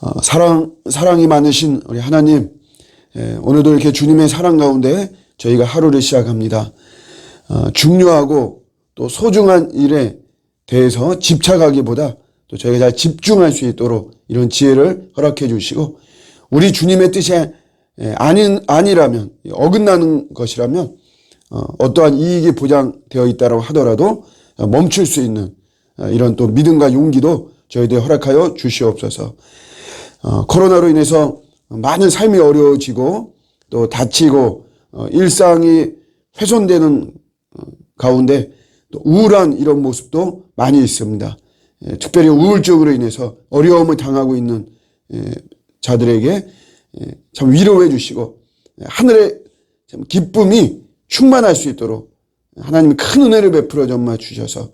어, 사랑, 사랑이 많으신 우리 하나님, 예, 오늘도 이렇게 주님의 사랑 가운데 저희가 하루를 시작합니다. 어, 중요하고 또 소중한 일에 대해서 집착하기보다 또 저희가 잘 집중할 수 있도록 이런 지혜를 허락해 주시고 우리 주님의 뜻에 예, 아닌, 아니라면, 어긋나는 것이라면, 어, 어떠한 이익이 보장되어 있다고 하더라도 어, 멈출 수 있는 어, 이런 또 믿음과 용기도 저희들 허락하여 주시옵소서. 어, 코로나로 인해서 많은 삶이 어려워지고 또 다치고 어, 일상이 훼손되는 어, 가운데 또 우울한 이런 모습도 많이 있습니다. 예, 특별히 우울증으로 인해서 어려움을 당하고 있는 예, 자들에게 예, 참 위로해 주시고 예, 하늘의 참 기쁨이 충만할 수 있도록 하나님이 큰 은혜를 베풀어 정말 주셔서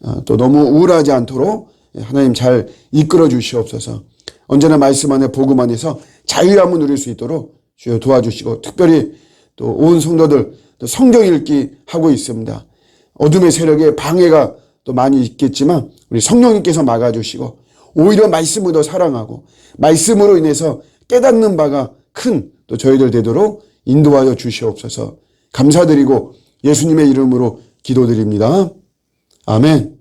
어, 또 너무 우울하지 않도록 예, 하나님 잘 이끌어 주시옵소서. 언제나 말씀 안에 복음 안에서 자유함을 누릴 수 있도록 주여 도와주시고 특별히 또 온 성도들 또 성경 읽기 하고 있습니다. 어둠의 세력에 방해가 또 많이 있겠지만 우리 성령님께서 막아주시고 오히려 말씀을 더 사랑하고 말씀으로 인해서 깨닫는 바가 큰 또 저희들 되도록 인도하여 주시옵소서 감사드리고 예수님의 이름으로 기도드립니다. 아멘.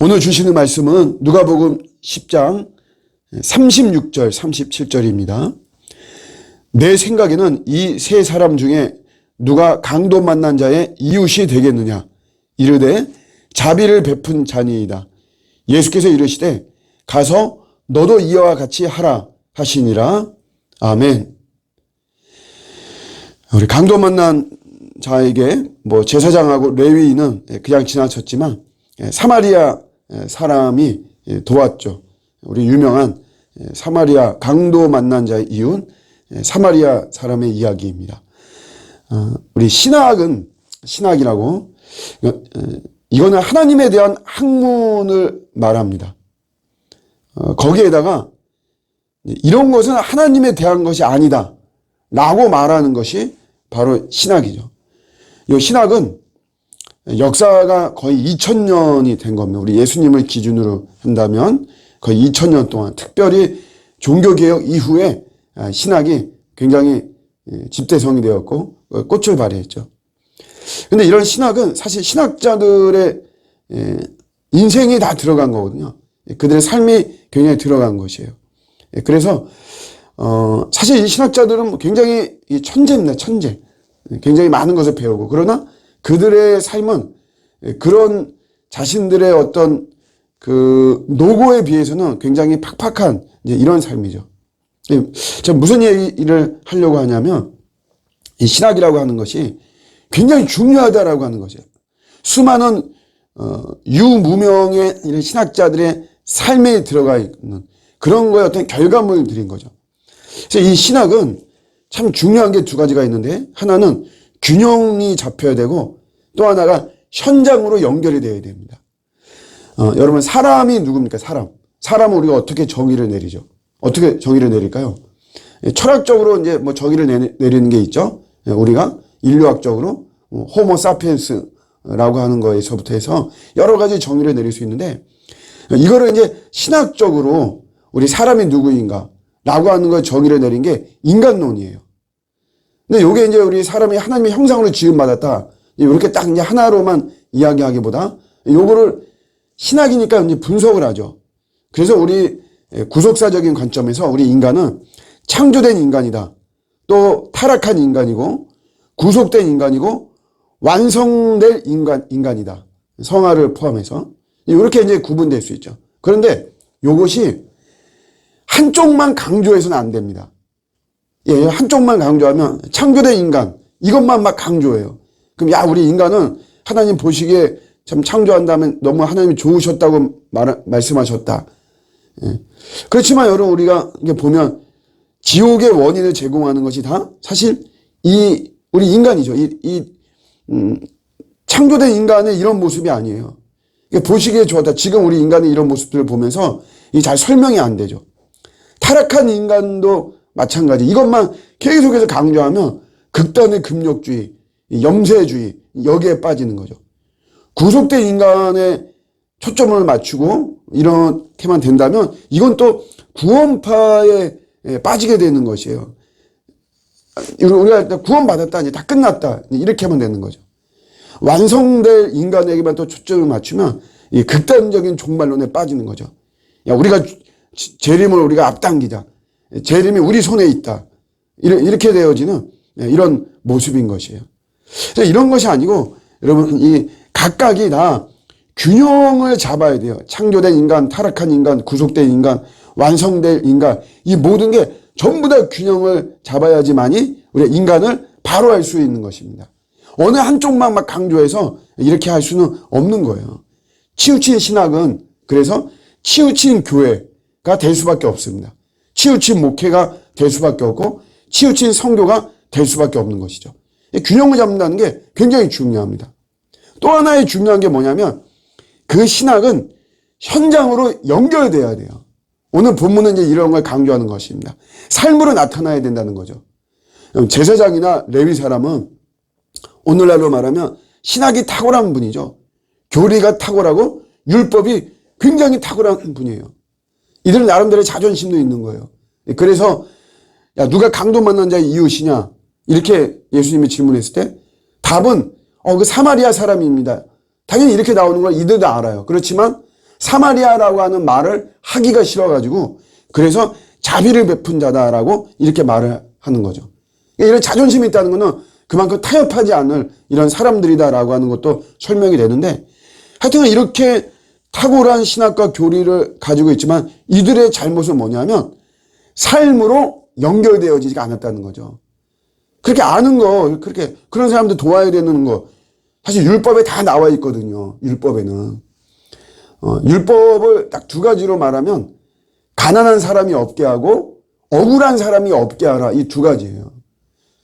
오늘 주시는 말씀은 누가복음 10장 36절 37절입니다. 내 생각에는 이 세 사람 중에 누가 강도 만난 자의 이웃이 되겠느냐 이르되 자비를 베푼 자니이다. 예수께서 이르시되 가서 너도 이와 같이 하라 하시니라. 아멘. 우리 강도 만난 자에게 뭐 제사장하고 레위인은 그냥 지나쳤지만 사마리아 사람이 도왔죠. 우리 유명한 사마리아 강도 만난 자의 이웃 사마리아 사람의 이야기입니다. 어, 우리 신학은 신학이라고 이거는 하나님에 대한 학문을 말합니다. 어, 거기에다가 이런 것은 하나님에 대한 것이 아니다. 라고 말하는 것이 바로 신학이죠. 이 신학은 역사가 거의 2000년이 된 겁니다. 우리 예수님을 기준으로 한다면 거의 2000년 동안 특별히 종교개혁 이후에 신학이 굉장히 집대성이 되었고 꽃을 발휘했죠. 근데 이런 신학은 사실 신학자들의 인생이 다 들어간 거거든요. 그들의 삶이 굉장히 들어간 것이에요. 그래서 어 사실 이 신학자들은 굉장히 천재입니다. 천재. 굉장히 많은 것을 배우고 그러나 그들의 삶은 그런 자신들의 어떤 그 노고에 비해서는 굉장히 팍팍한 이런 삶이죠. 제가 무슨 얘기를 하려고 하냐면 이 신학이라고 하는 것이 굉장히 중요하다라고 하는 것이에요. 수많은 어, 유무명의 이런 신학자들의 삶에 들어가 있는 그런 거에 어떤 결과물을 드린 거죠. 그래서 이 신학은 참 중요한 게 두 가지가 있는데 하나는 균형이 잡혀야 되고 또 하나가 현장으로 연결이 되어야 됩니다. 어, 여러분 사람이 누굽니까? 사람. 사람은 우리가 어떻게 정의를 내리죠? 어떻게 정의를 내릴까요? 예, 철학적으로 이제 뭐 정의를 내리는 게 있죠. 예, 우리가 인류학적으로 뭐 호모 사피엔스라고 하는 거에서부터 해서 여러 가지 정의를 내릴 수 있는데 이거를 이제 신학적으로 우리 사람이 누구인가 라고 하는 걸 정의를 내린 게 인간론이에요. 근데 요게 이제 우리 사람이 하나님의 형상으로 지음받았다. 이렇게 딱 이제 하나로만 이야기하기보다 요거를 신학이니까 이제 분석을 하죠. 그래서 우리 구속사적인 관점에서 우리 인간은 창조된 인간이다. 또 타락한 인간이고 구속된 인간이고 완성될 인간, 인간이다. 성화를 포함해서. 이렇게 이제 구분될 수 있죠. 그런데 이것이 한쪽만 강조해서는 안 됩니다. 예, 한쪽만 강조하면 창조된 인간, 이것만 막 강조해요. 그럼 야, 우리 인간은 하나님 보시기에 참 창조한다면 너무 하나님이 좋으셨다고 말, 말씀하셨다. 예. 그렇지만 여러분, 우리가 보면 지옥의 원인을 제공하는 것이 다 사실 이 우리 인간이죠. 이, 이 음, 창조된 인간의 이런 모습이 아니에요. 보시기에 좋았다. 지금 우리 인간의 이런 모습들을 보면서 이 잘 설명이 안 되죠. 타락한 인간도 마찬가지. 이것만 계속해서 강조하면 극단의 금욕주의, 염세주의 여기에 빠지는 거죠. 구속된 인간의 초점을 맞추고 이렇게만 된다면 이건 또 구원파에 예, 빠지게 되는 것이에요. 우리가 구원받았다 이제 다 끝났다 이렇게 하면 되는 거죠. 완성될 인간에게만 또 초점을 맞추면 이 극단적인 종말론에 빠지는 거죠. 야 우리가 지- 재림을 우리가 앞당기자. 재림이 우리 손에 있다. 이렇- 이렇게 되어지는 예, 이런 모습인 것이에요. 이런 것이 아니고 여러분 이 각각이 다 균형을 잡아야 돼요. 창조된 인간, 타락한 인간, 구속된 인간, 완성될 인간 이 모든 게 전부 다 균형을 잡아야지만이 우리 인간을 바로 할 수 있는 것입니다. 어느 한쪽만 막 강조해서 이렇게 할 수는 없는 거예요. 치우친 신학은 그래서 치우친 교회가 될 수밖에 없습니다. 치우친 목회가 될 수밖에 없고 치우친 성교가 될 수밖에 없는 것이죠. 이 균형을 잡는다는 게 굉장히 중요합니다. 또 하나의 중요한 게 뭐냐면 그 신학은 현장으로 연결돼야 돼요. 오늘 본문은 이제 이런 걸 강조하는 것입니다. 삶으로 나타나야 된다는 거죠. 제사장이나 레위 사람은 오늘날로 말하면 신학이 탁월한 분이죠. 교리가 탁월하고 율법이 굉장히 탁월한 분이에요. 이들은 나름대로의 자존심도 있는 거예요. 그래서 야 누가 강도 만난 자의 이웃이냐 이렇게 예수님이 질문했을 때 답은 어 그 사마리아 사람입니다. 당연히 이렇게 나오는 걸 이들도 알아요. 그렇지만 사마리아라고 하는 말을 하기가 싫어가지고 그래서 자비를 베푼 자다라고 이렇게 말을 하는 거죠. 이런 자존심이 있다는 것은 그만큼 타협하지 않을 이런 사람들이다라고 하는 것도 설명이 되는데 하여튼 이렇게 탁월한 신학과 교리를 가지고 있지만 이들의 잘못은 뭐냐면 삶으로 연결되어지지 않았다는 거죠. 그렇게 아는 거, 그렇게 그런 사람들 도와야 되는 거 사실 율법에 다 나와 있거든요. 율법에는 어, 율법을 딱 두 가지로 말하면 가난한 사람이 없게 하고 억울한 사람이 없게 하라 이 두 가지예요.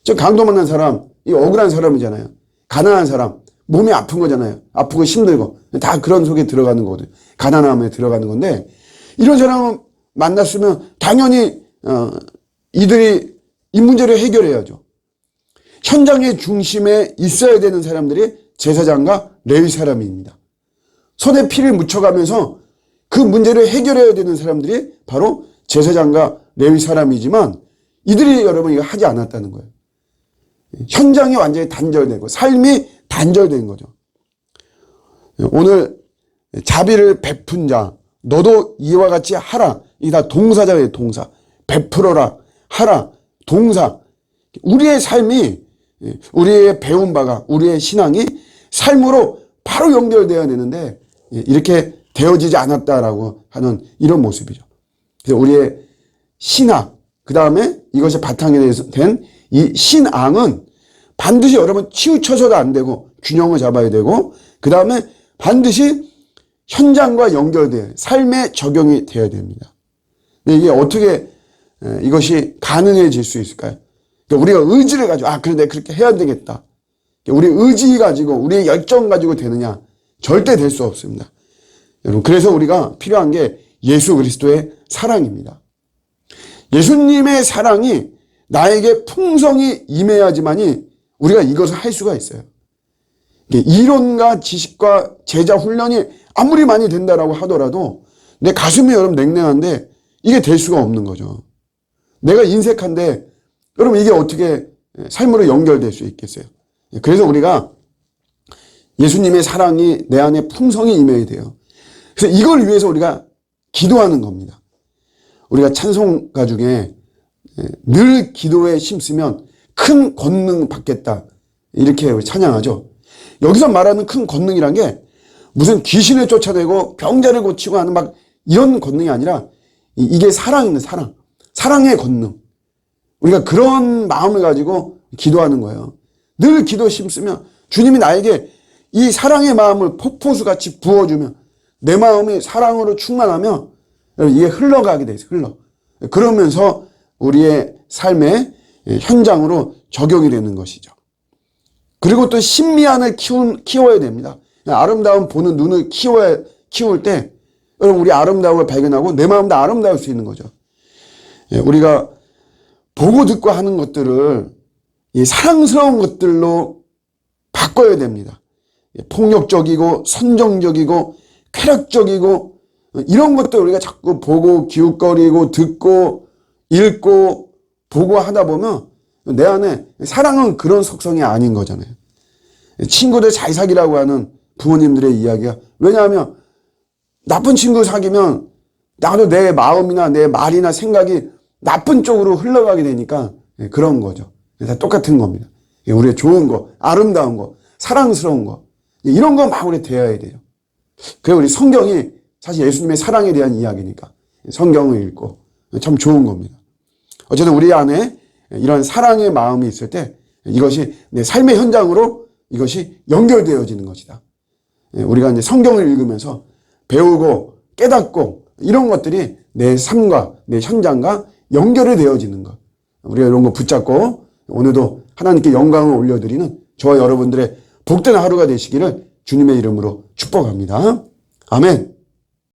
저 강도 만난 사람 이 억울한 사람이잖아요. 가난한 사람 몸이 아픈 거잖아요. 아프고 힘들고 다 그런 속에 들어가는 거거든요. 가난함에 들어가는 건데 이런 사람을 만났으면 당연히 어, 이들이 이 문제를 해결해야죠. 현장의 중심에 있어야 되는 사람들이 제사장과 레위 사람입니다. 손에 피를 묻혀가면서 그 문제를 해결해야 되는 사람들이 바로 제사장과 레위 사람이지만 이들이 여러분 이거 하지 않았다는 거예요. 현장이 완전히 단절되고 삶이 단절된 거죠. 오늘 자비를 베푼 자 너도 이와 같이 하라. 이다 동사자예요, 동사. 베풀어라. 하라. 동사. 우리의 삶이 우리의 배운 바가 우리의 신앙이 삶으로 바로 연결되어야 되는데 이렇게 되어지지 않았다라고 하는 이런 모습이죠. 그래서 우리의 신학 그 다음에 이것이 대해서 된이 신앙은 반드시 여러분 치우쳐서도 안 되고 균형을 잡아야 되고 그 다음에 반드시 현장과 연결돼 삶에 적용이 되어야 됩니다. 근데 이게 어떻게 이것이 가능해질 수 있을까요? 그러니까 우리가 의지를 가지고 아 그래 내가 그렇게 해야 되겠다. 우리 의지 가지고 우리의 열정 가지고 되느냐 절대 될 수 없습니다. 여러분 그래서 우리가 필요한 게 예수 그리스도의 사랑입니다. 예수님의 사랑이 나에게 풍성히 임해야지만이 우리가 이것을 할 수가 있어요. 이론과 지식과 제자 훈련이 아무리 많이 된다라고 하더라도 내 가슴이 여러분 냉랭한데 이게 될 수가 없는 거죠. 내가 인색한데 여러분 이게 어떻게 삶으로 연결될 수 있겠어요? 그래서 우리가 예수님의 사랑이 내 안에 풍성히 임해야 돼요. 그래서 이걸 위해서 우리가 기도하는 겁니다. 우리가 찬송가 중에 늘 기도에 힘쓰면 큰 권능 받겠다. 이렇게 찬양하죠. 여기서 말하는 큰 권능이란 게 무슨 귀신을 쫓아내고 병자를 고치고 하는 막 이런 권능이 아니라 이게 사랑입니다. 사랑. 사랑의 권능. 우리가 그런 마음을 가지고 기도하는 거예요. 늘 기도 심쓰면 주님이 나에게 이 사랑의 마음을 폭포수 같이 부어주면 내 마음이 사랑으로 충만하면 이게 흘러가게 돼 있어요. 흘러. 그러면서 우리의 삶의 현장으로 적용이 되는 것이죠. 그리고 또 신미안을 키운, 키워야 됩니다. 아름다운 보는 눈을 키워야, 키울 때, 여러분, 우리 아름다움을 발견하고 내 마음도 아름다울 수 있는 거죠. 우리가 보고 듣고 하는 것들을 이 사랑스러운 것들로 바꿔야 됩니다. 폭력적이고 선정적이고 쾌락적이고 이런 것도 우리가 자꾸 보고 기웃거리고 듣고 읽고 보고 하다 보면 내 안에 사랑은 그런 속성이 아닌 거잖아요. 친구들 잘 사귀라고 하는 부모님들의 이야기가 왜냐하면 나쁜 친구 사귀면 나도 내 마음이나 내 말이나 생각이 나쁜 쪽으로 흘러가게 되니까 예, 그런 거죠. 다 똑같은 겁니다. 예, 우리의 좋은 거, 아름다운 거, 사랑스러운 거 이런 거 막 우리 대해야 돼요. 그래 우리 성경이 사실 예수님의 사랑에 대한 이야기니까 성경을 읽고 참 좋은 겁니다. 어쨌든 우리 안에 이런 사랑의 마음이 있을 때 이것이 내 삶의 현장으로 이것이 연결되어지는 것이다. 예, 우리가 이제 성경을 읽으면서 배우고 깨닫고 이런 것들이 내 삶과 내 현장과 연결이 되어지는 것. 우리가 이런 거 붙잡고 오늘도 하나님께 영광을 올려드리는 저와 여러분들의 복된 하루가 되시기를 주님의 이름으로 축복합니다. 아멘.